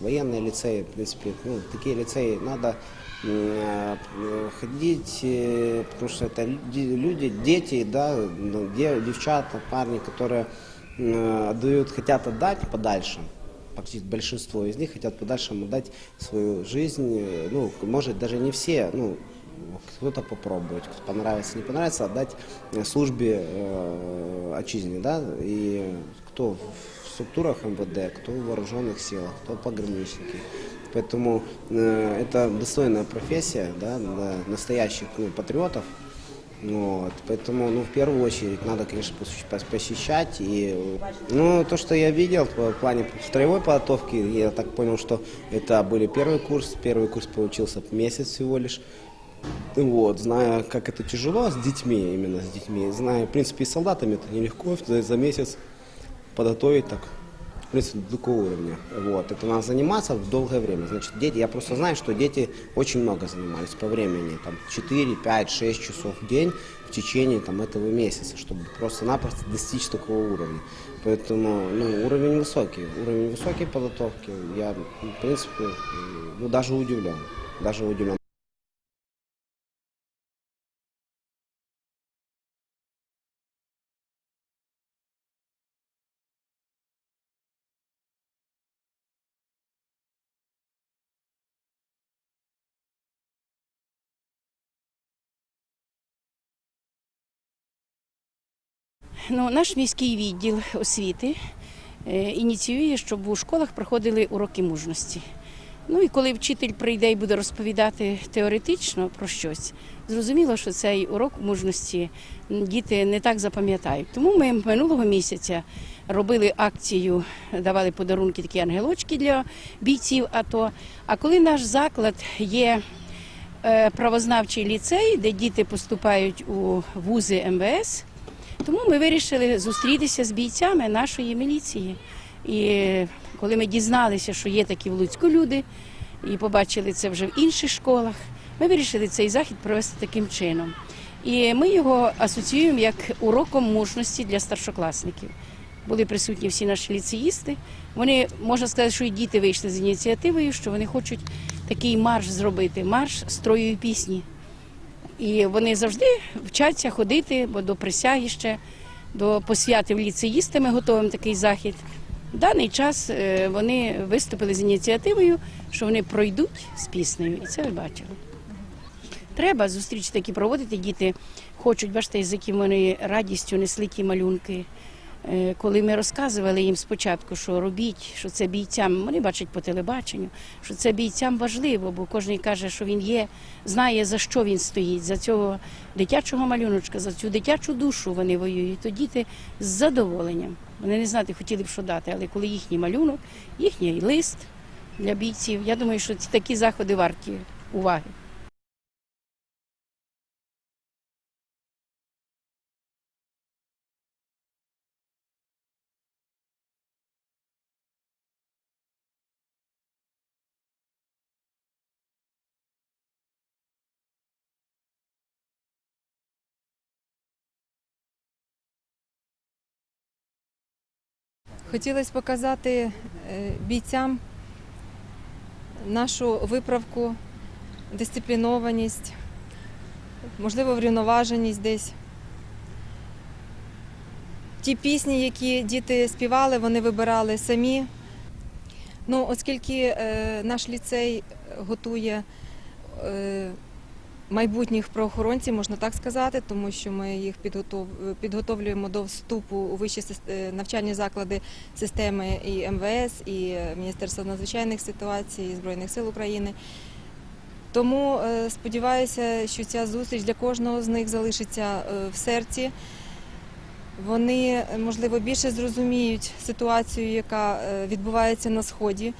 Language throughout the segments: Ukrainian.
военные лицеи, в принципе, ну, такие лицеи надо э, ходить, э, потому что это люди, люди, дети, да, ну, де- девчата, парни, которые э, отдают, хотят отдать подальше. Практически большинство из них хотят подальше отдать свою жизнь. э, Ну, может, даже не все, ну, кто-то попробовать, кто понравится, не понравится, отдать э, службе э, отчизне, да, и кто в структурах МВД, кто в вооруженных силах, кто пограничники. Поэтому э, это достойная профессия, да, для настоящих ну, патриотов. Вот, поэтому, ну, в первую очередь, надо, конечно, посещ- пос- посещать. И, ну, то, что я видел в плане строевой подготовки, я так понял, что это были первый курс. Первый курс получился месяц всего лишь. Вот, зная, как это тяжело с детьми, именно с детьми, зная, в принципе, и солдатами это нелегко за, за месяц подготовить так, в принципе, до такого уровня. Вот, это надо заниматься в долгое время. Значит, дети, я просто знаю, что дети очень много занимались по времени, там, 4, 5, 6 часов в день в течение там, этого месяца, чтобы просто-напросто достичь такого уровня. Поэтому, ну, уровень высокий, уровень высокой подготовки, я, в принципе, ну, даже удивлен, даже удивлен. Ну, наш міський відділ освіти е, ініціює, щоб у школах проходили уроки мужності. Ну і коли вчитель прийде і буде розповідати теоретично про щось, зрозуміло, що цей урок мужності діти не так запам'ятають. Тому ми минулого місяця робили акцію, давали подарунки такі ангелочки для бійців АТО. А коли наш заклад є е, правознавчий ліцей, де діти поступають у вузи МВС. Тому ми вирішили зустрітися з бійцями нашої міліції. І коли ми дізналися, що є такі в Луцьку люди, і побачили це вже в інших школах, ми вирішили цей захід провести таким чином. І ми його асоціюємо як уроком мужності для старшокласників. Були присутні всі наші ліцеїсти. Вони можна сказати, що і діти вийшли з ініціативою, що вони хочуть такий марш зробити, марш строю пісні. І вони завжди вчаться ходити, бо до присяги ще, до посвяти в ліцеїсти ми готуємо такий захід. В даний час е, вони виступили з ініціативою, що вони пройдуть з піснею, і це ви бачили. Треба зустрічі такі проводити. Діти хочуть, бачите, з яким вони радістю несли ті малюнки. Е, Коли ми розказували їм спочатку, що робіть, що це бійцям, вони бачать по телебаченню, що це бійцям важливо, бо кожен каже, що він є, знає за що він стоїть, за цього дитячого малюночка, за цю дитячу душу вони воюють. То діти з задоволенням. Вони не знати, хотіли б що дати, але коли їхній малюнок, їхній лист для бійців, я думаю, що ці такі заходи варті уваги. Хотілося показати е, бійцям нашу виправку, дисциплінованість, можливо, врівноваженість десь. Ті пісні, які діти співали, вони вибирали самі. Ну, оскільки е, наш ліцей готує е, майбутніх правоохоронців, можна так сказати, тому що ми їх підготовлюємо до вступу у вищі е, навчальні заклади системи і МВС, і е, Міністерства надзвичайних ситуацій, і Збройних сил України. Тому е, сподіваюся, що ця зустріч для кожного з них залишиться в серці. Вони, можливо, більше зрозуміють ситуацію, яка відбувається на сході.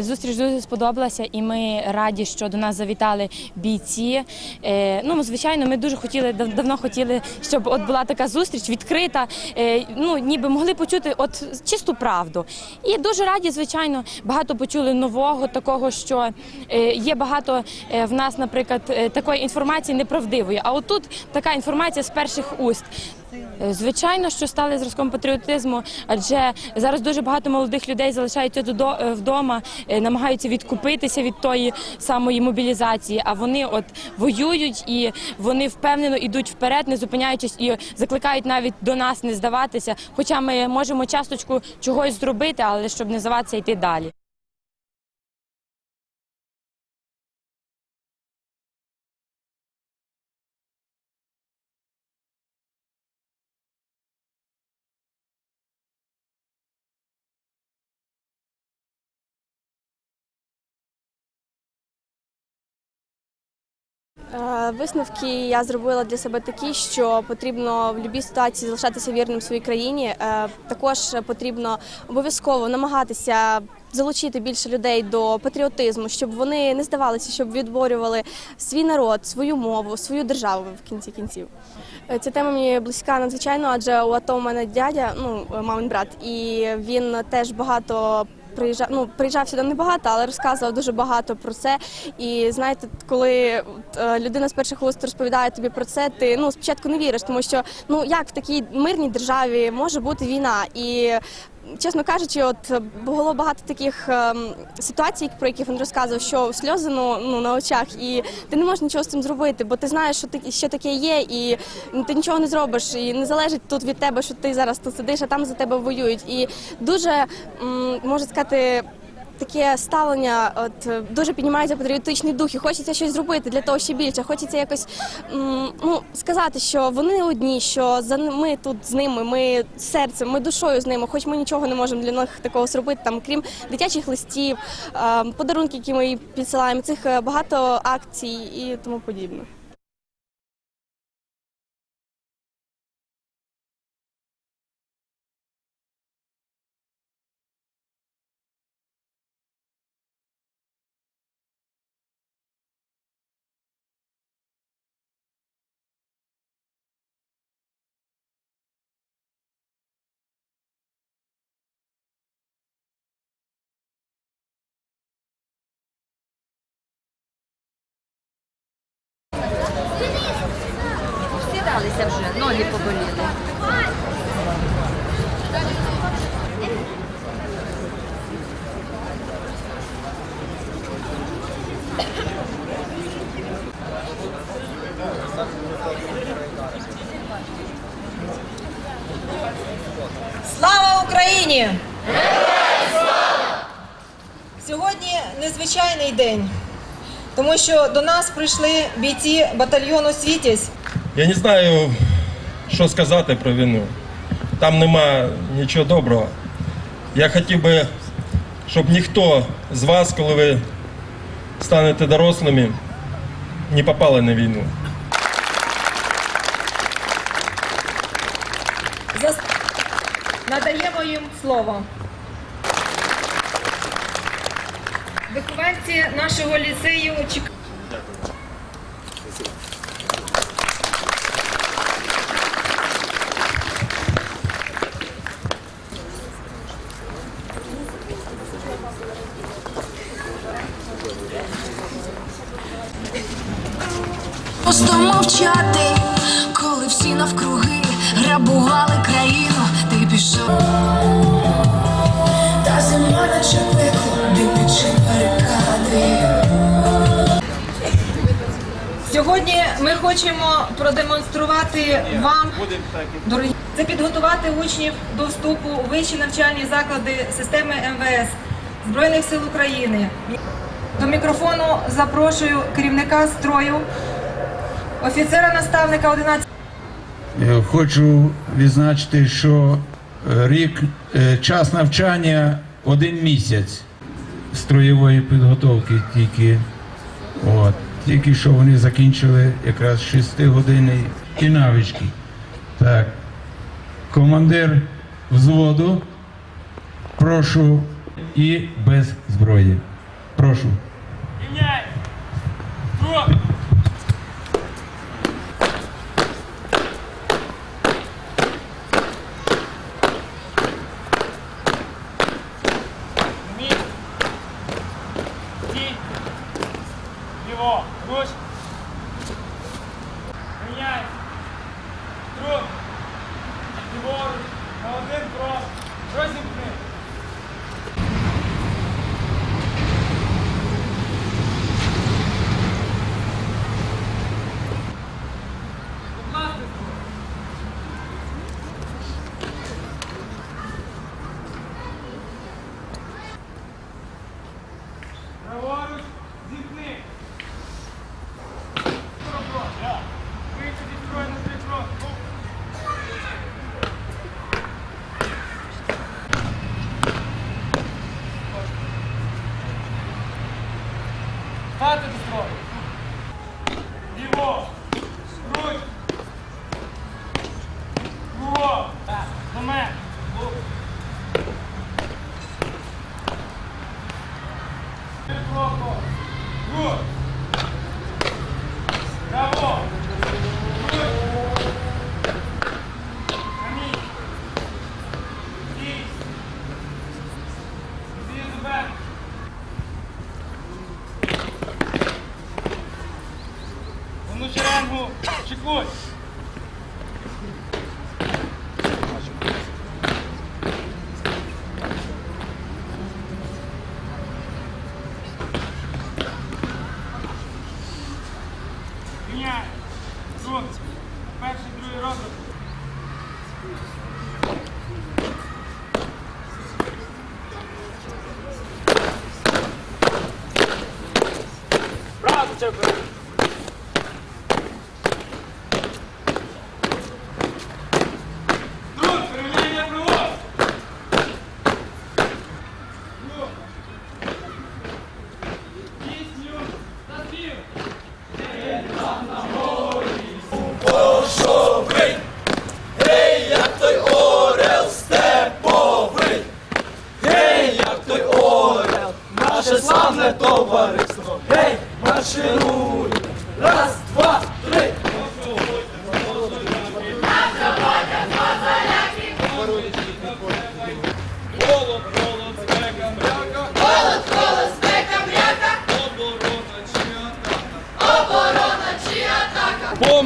Зустріч дуже сподобалася, і ми раді, що до нас завітали бійці. Е, Ну, звичайно, ми дуже хотіли дав- давно хотіли, щоб от була така зустріч відкрита. е, Ну, ніби могли почути от чисту правду. І дуже раді, звичайно, багато почули нового, такого, що е, є багато е, в нас, наприклад, е, такої інформації неправдивої. А отут така інформація з перших уст. Е, Звичайно, що стали зразком патріотизму, адже зараз дуже багато молодих людей залишаються е, вдома, е, намагаються відкупитися від тої самої мобілізації. А вони от воюють і вони впевнено йдуть вперед, не зупиняючись і закликають навіть до нас не здаватися. Хоча ми можемо часточку чогось зробити, але щоб не здаватися, йти далі. Висновки я зробила для себе такі, що потрібно в будь-якій ситуації залишатися вірним своїй країні. Е, Також потрібно обов'язково намагатися залучити більше людей до патріотизму, щоб вони не здавалися, щоб відборювали свій народ, свою мову, свою державу в кінці кінців. Е, Ця тема мені близька надзвичайно, адже у АТО у мене дядя, ну мамин брат, і він теж багато приїжджав, ну приїжджав сюди небагато, але розказував дуже багато про це. І знаєте, коли е, людина з перших уст розповідає тобі про це, ти ну спочатку не віриш, тому що ну як в такій мирній державі може бути війна і. Чесно кажучи, от було багато таких ем, ситуацій, про які він розказував, що сльози ну, ну на очах, і ти не можеш нічого з цим зробити, бо ти знаєш, що ти що таке є, і ти нічого не зробиш. І не залежить тут від тебе, що ти зараз тут сидиш, а там за тебе воюють. І дуже м, можна сказати. Таке ставлення, от е, дуже піднімається патріотичний дух, і хочеться щось зробити для того ще більше. Хочеться якось ну сказати, що вони одні, що за ми тут з ними, ми серцем, ми душою з ними, хоч ми нічого не можемо для них такого зробити, там крім дитячих листів, е, подарунки, які ми підсилаємо, цих е, багато акцій і тому подібне. Сідалися вже, ноги поболіли. Слава Україні! Сьогодні незвичайний день, тому що до нас прийшли бійці батальйону Світязь. Я не знаю, що сказати про війну. Там нема нічого доброго. Я хотів би, щоб ніхто з вас, коли ви станете дорослими, не попали на війну. Надаємо їм слово. Вихованці нашого ліцею чекають. Просто мовчати, коли всі навкруги грабували країну, ти пішов. Та зима наче димичі барикади. Сьогодні ми хочемо продемонструвати вам, дорогі, це підготувати учнів до вступу у вищі навчальні заклади системи МВС Збройних сил України. До мікрофону запрошую керівника строю, офіцера-наставника 11 Е, Хочу відзначити, що е, рік е, час навчання один місяць строєвої підготовки тільки. От. Тільки що вони закінчили якраз 6 години і навички. Так. Командир взводу, прошу і без зброї. Прошу. Ліво, Four.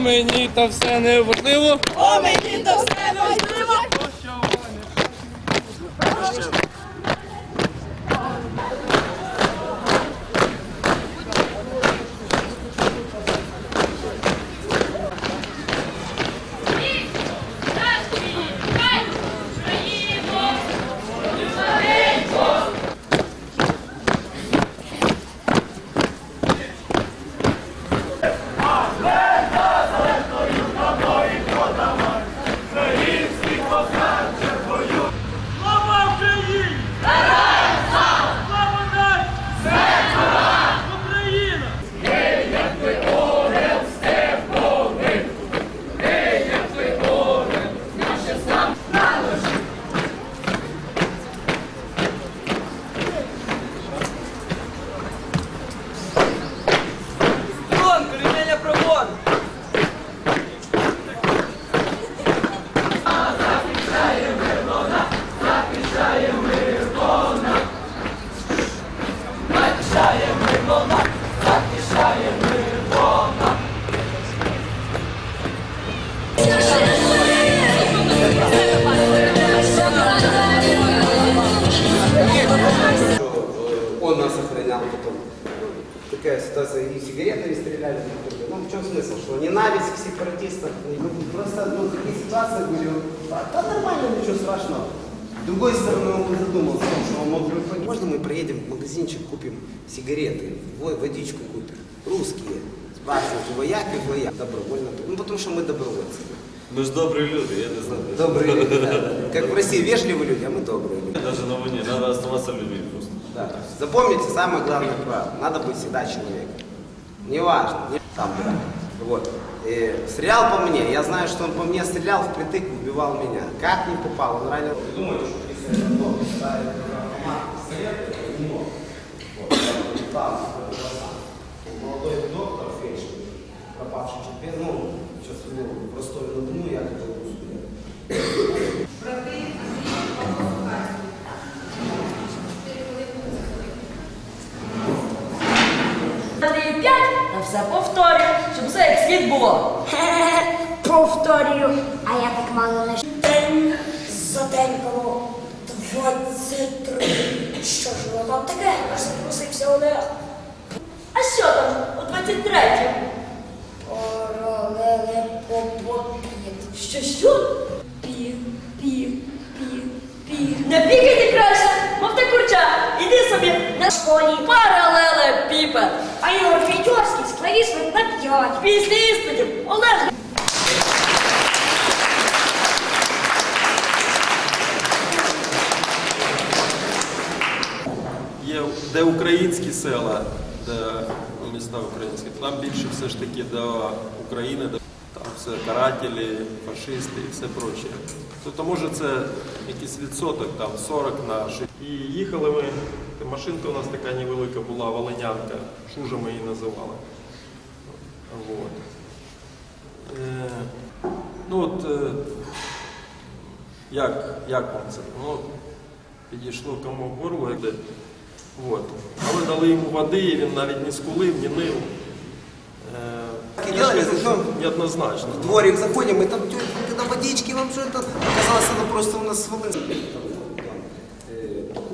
Мені та все неважливо. О, мені та все Что ненависть к сепаратистам, просто, ну, такие ситуации были, а, да нормально, ничего страшного. С другой стороны, он задумался, что он мог понять. можно мы проедем в магазинчик, купим сигареты, во- водичку купим, русские, спрашивают, вояк и вояк, добровольно, ну, потому что мы добровольцы. Ми ж добрі люди, я не знаю. Добрые люди, да. Как в России вежливые люди, а мы добрые люди. Даже на войне надо оставаться людьми просто. Да. Запомните самое главное правило. Надо быть всегда человеком. Неважно. Не там, да. Вот. И стрелял по мне. Я знаю, что он по мне стрелял, впритык убивал меня. Как не попал? Он ранил. Думаете, что если это ставит это не мог. Вот, там, молодой доктор, фельдшер, пропавший чемпион, ну, сейчас у него простой на Дону, все повторюю, щоб все як слід було. Повторюю, а я так мало не день за день було 23. Що ж воно там таке? Аж запросився Олег. А що там у 23-ю? Паралеле попопіт. Що що? Пів, пів, пів, пів. Не пікайте краще, мов ти курча, іди собі на школі. паралеле піпе. А Ігор Федьорський склавісно на п'ять. Після іспитів Олег Є де українські села, де ну, міста українські, там більше все ж таки до України, де там все карателі, фашисти і все проче. Тобто, може, це якийсь відсоток, там 40 на 6. І їхали ми, машинка у нас така невелика була, волинянка, шужа ми її називали. Вот. Е, ну от, е, як, як вам це? Ну, підійшло кому в горло, як де. От. Але дали йому води, і він навіть не скулив, не нив. Е, я ж делали, кажу, що зачем? неоднозначно. В дворик заходим, и там тетя, когда водички вам что это? Оказалось, она просто у нас с Волынска. Э,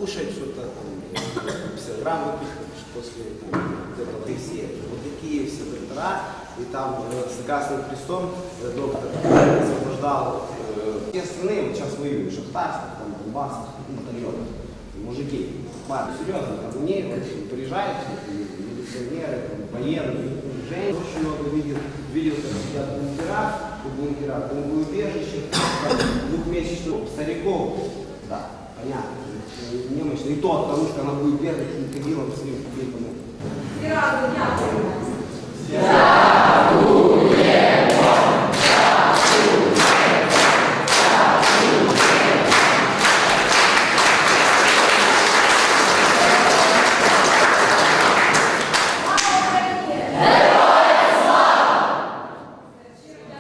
Кушать что-то, там, э, 50 грамм выпить после там, где-то ты все. Вот такие все доктора. И там э, с Красным Крестом э, доктор освобождал э, все остальные, вот сейчас воюют, Шахтарск, там, Донбасс, ну, батальон, мужики. Парни, серьезно, там мне вот, приезжают вот, милиционеры, там, военные, женщины, очень много видел, видел, как сидят в бункерах, в бункерах, в бомбоубежищах, там, двухмесячных стариков, понятно. Немощно. И то потому что она будет бегать, не ходила, с ним, поэтому. Сразу, я понимаю.